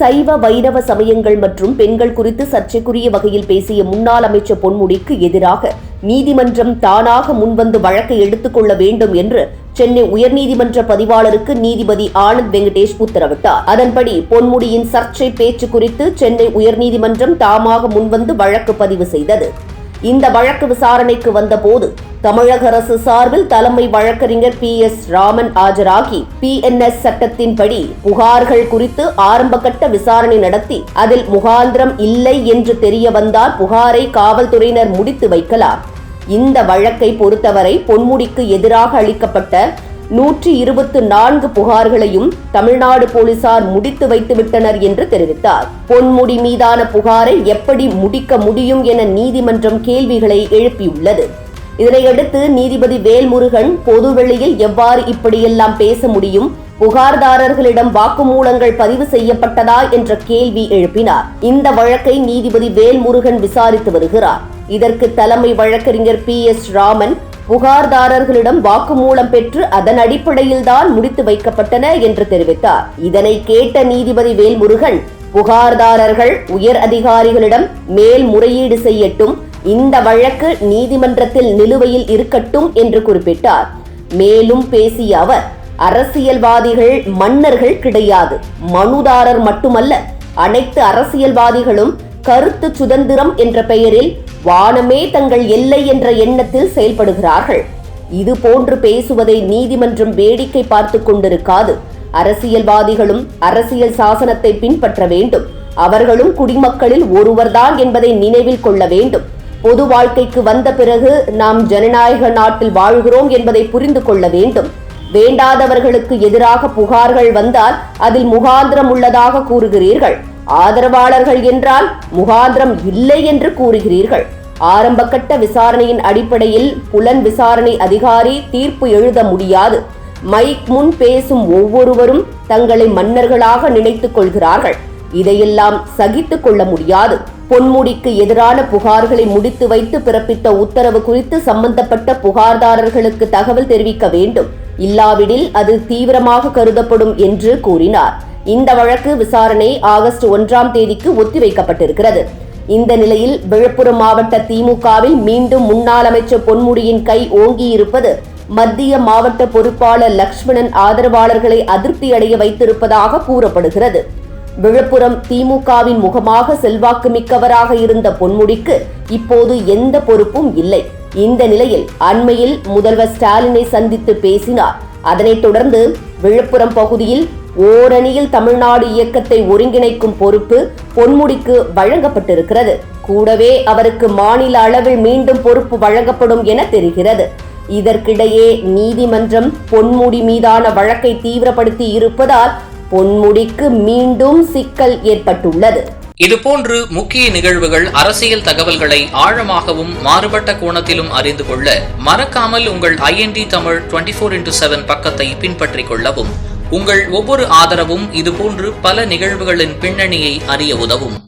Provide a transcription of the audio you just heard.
சைவ வைரவ சமயங்கள் மற்றும் பெண்கள் குறித்து சர்ச்சைக்குரிய வகையில் பேசிய முன்னாள் அமைச்சர் பொன்முடிக்கு எதிராக நீதிமன்றம் தானாக முன்வந்து வழக்கை எடுத்துக்கொள்ள வேண்டும் என்று சென்னை உயர்நீதிமன்ற பதிவாளருக்கு நீதிபதி ஆனந்த் வெங்கடேஷ் உத்தரவிட்டார். அதன்படி பொன்முடியின் சர்ச்சை பேச்சு குறித்து சென்னை உயர்நீதிமன்றம் தாமாக முன்வந்து வழக்கு பதிவு செய்தது. இந்த வழக்கு விசாரணைக்கு வந்தபோது தமிழக அரசு சார்பில் தலைமை வழக்கறிஞர் பி எஸ் ராமன் ஆஜராகி பிஎன்எஸ் சட்டத்தின்படி புகார்கள் குறித்து ஆரம்பகட்ட விசாரணை நடத்தி அதில் முகாந்திரம் இல்லை என்று தெரிய வந்தால் புகாரை காவல்துறையினர் முடித்து வைக்கலாம். இந்த வழக்கை பொறுத்தவரை பொன்முடிக்கு எதிராக அளிக்கப்பட்ட நூற்றி இருபத்து நான்கு புகார்களையும் தமிழ்நாடு போலீசார் முடித்து வைத்துவிட்டனர் என்று தெரிவித்தார். பொன்முடி மீதான புகாரை எப்படி முடிக்க முடியும் என நீதிமன்றம் கேள்விகளை எழுப்பியுள்ளது. இதனையடுத்து நீதிபதி வேல்முருகன் பொதுவெளியில் எவ்வாறு இப்படியெல்லாம் பேச முடியும்? புகார்தாரர்களிடம் வாக்குமூலங்கள் பதிவு செய்யப்பட்டதா என்ற கேள்வி எழுப்பினார். இந்த வழக்கை நீதிபதி வேல்முருகன் விசாரித்து வருகிறார். இதற்கு தலைமை வழக்கறிஞர் பி. எஸ். ராமன் புகார்தாரர்களிடம் வாக்குமூலம் பெற்று அதன் அடிப்படையில் தான் முடித்து வைக்கப்பட்டன என்று தெரிவித்தார். இதனை கேட்ட நீதிபதி வேல்முருகன் புகார்தாரர்கள் உயர் அதிகாரிகளிடம் மேல்முறையீடு செய்யட்டும் இந்த வழக்கு நீதிமன்றத்தில் நிலுவையில் இருக்கட்டும் என்று குறிப்பிட்டார். மேலும் பேசிய அவர் அரசியல்வாதிகள் மன்னர்கள் கிடையாது. மனுதாரர் மட்டுமல்ல அனைத்து அரசியல்வாதிகளும் கருத்து சுதந்திரம் என்ற பெயரில் வானமே தங்கள் எல்லை என்ற எண்ணத்தில் செயல்படுகிறார்கள். இது போன்று பேசுவதை நீதிமன்றம் வேடிக்கை பார்த்து கொண்டிருக்காது. அரசியல்வாதிகளும் அரசியல் சாசனத்தை பின்பற்ற வேண்டும். அவர்களும் குடிமக்களில் ஒருவர்தான் என்பதை நினைவில் கொள்ள வேண்டும். பொது வாழ்க்கைக்கு வந்த பிறகு நாம் ஜனநாயக நாட்டில் வாழ்கிறோம் என்பதை புரிந்து கொள்ள வேண்டும். வேண்டாதவர்களுக்கு எதிராக புகார்கள் வந்தால் அதில் முகாந்திரம் உள்ளதாக கூறுகிறீர்கள். ஆதரவாளர்கள் என்றால் முகாந்திரம் இல்லை என்று கூறுகிறீர்கள். ஆரம்பகட்ட விசாரணையின் அடிப்படையில் புலன் விசாரணை அதிகாரி தீர்ப்பு எழுத முடியாது. மைக் முன் பேசும் ஒவ்வொருவரும் தங்களை மன்னர்களாக நினைத்துக் கொள்கிறார்கள். இதையெல்லாம் சகித்துக் கொள்ள முடியாது. பொன்முடிக்கு எதிரான புகார்களை முடித்து வைத்து பிறப்பித்த உத்தரவு குறித்து சம்பந்தப்பட்ட புகார்தாரர்களுக்கு தகவல் தெரிவிக்க வேண்டும். இல்லாவிடில் அது தீவிரமாக கருதப்படும் என்று கூறினார். இந்த வழக்கு விசாரணை ஆகஸ்ட் ஒன்றாம் தேதிக்கு ஒத்திவைக்கப்பட்டிருக்கிறது. இந்த நிலையில் விழுப்புரம் மாவட்ட திமுகவில் மீண்டும் முன்னாள் அமைச்சர் பொன்முடியின் கை ஓங்கியிருப்பது மத்திய மாவட்ட பொறுப்பாளர் லக்ஷ்மணன் ஆதரவாளர்களை அதிருப்தி அடைய வைத்திருப்பதாக கூறப்படுகிறது. விழுப்புரம் திமுகவின் முகமாக செல்வாக்கு மிக்கவராக இருந்த பொன்முடிக்கு இப்போது எந்த பொறுப்பும் இல்லை. இந்த நிலையில் அண்மையில் முதல்வர் ஸ்டாலினை சந்தித்து பேசினார். அதனைத் தொடர்ந்து விழுப்புரம் பகுதியில் ஓரணியில் தமிழ்நாடு இயக்கத்தை ஒருங்கிணைக்கும் பொறுப்பு பொன்முடிக்கு வழங்கப்பட்டிருக்கிறது. கூடவே அவருக்கு மாநில அளவில் மீண்டும் பொறுப்பு வழங்கப்படும் என தெரிகிறது. இதற்கிடையே நீதிமன்றம் பொன்முடி மீதான வழக்கை தீவிரப்படுத்தி இருப்பதால் பொன்முடிக்கு மீண்டும் சிக்கல் ஏற்பட்டுள்ளது. இதுபோன்று முக்கிய நிகழ்வுகள் அரசியல் தகவல்களை ஆழமாகவும் மாறுபட்ட கோணத்திலும் அறிந்து கொள்ள மறக்காமல் உங்கள் INT Tamil twenty four into seven பக்கத்தை பின்பற்றிக் கொள்ளவும். உங்கள் ஒவ்வொரு ஆதரவும் இதுபோன்று பல நிகழ்வுகளின் பின்னணியை அறிய உதவும்.